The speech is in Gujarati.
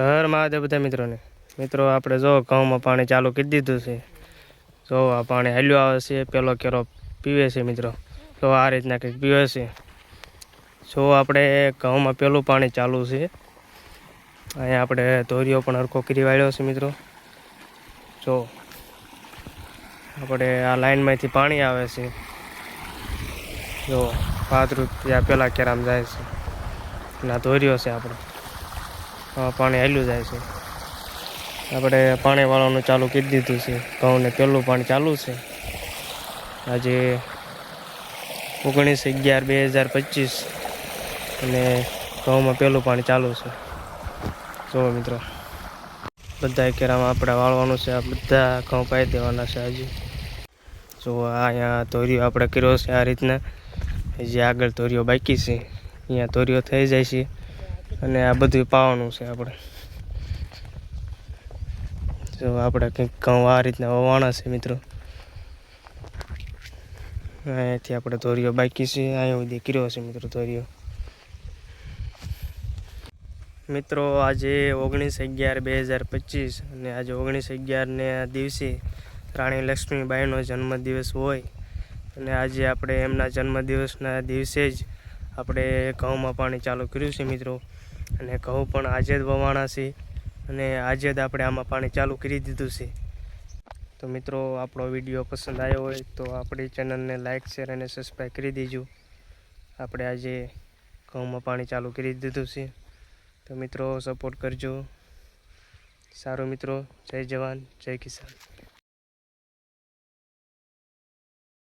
હર મહાદેવ બધા મિત્રોને. મિત્રો, આપણે જો ઘઉંમાં પાણી ચાલુ કરી દીધું છે. જો આ પાણી હાલ્યું આવે છે, પેલો કેરો પીવે છે મિત્રો. તો આ રીતના કંઈક પીવે છે. જો આપણે ઘઉંમાં પેલું પાણી ચાલુ છે. અહીંયા આપણે ધોરીઓ પણ હરખો કરી વાળ્યો છે મિત્રો. જો આપણે આ લાઈનમાંથી પાણી આવે છે. જો પાંચ ત્યાં પહેલાં કેરામ જાય છે. ના ધોરીઓ છે આપણે. પાણી હાલ્યું જાય છે. આપણે પાણી વાળવાનું ચાલુ કરી દીધું છે. ઘઉંને પહેલું પાણી ચાલુ છે. આજે ઓગણીસ અગિયાર બે હજાર પચીસ અને ઘઉંમાં પહેલું પાણી ચાલુ છે. જુઓ મિત્રો. બધા કેરામાં આપણે વાળવાનું છે. આ બધા ઘઉં પાઈ દેવાના છે હજી. જો અહીંયા ધોરીઓ આપણે કર્યો છે આ રીતના. હજી આગળ ધોરીઓ બાકી છે. અહીંયા ધોરીઓ થઈ જાય છે. અને આ બધું પાવાનું છે આપણે. જો આપણે કંઈક ઘઉં આ રીતના વવાણા છે મિત્રો. અહીંયાથી આપણે ધોરીઓ બાકી છે. અહીંયા સુધી કર્યો છે મિત્રો ધોરીઓ. મિત્રો, આજે ઓગણીસ અગિયાર બે હજાર પચીસ અને આજે ઓગણીસ અગિયારને દિવસે રાણી લક્ષ્મીબાઈનો જન્મદિવસ હોય. અને આજે આપણે એમના જન્મદિવસના દિવસે જ આપણે ઘઉંમાં પાણી ચાલુ કર્યું છે મિત્રો. અને ઘઉં પણ આજે જ વવાણા છે અને આજે જ આપણે આમાં પાણી ચાલુ કરી દીધું છે. તો મિત્રો, આપણો વીડિયો પસંદ આવ્યો હોય તો આપણી ચેનલને લાઇક શેર અને સબસ્ક્રાઈબ કરી દેજો. આપણે આજે ઘઉંમાં પાણી ચાલુ કરી દીધું છે. તો મિત્રો સપોર્ટ કરજો. સારું મિત્રો, જય જવાન, જય કિસાન.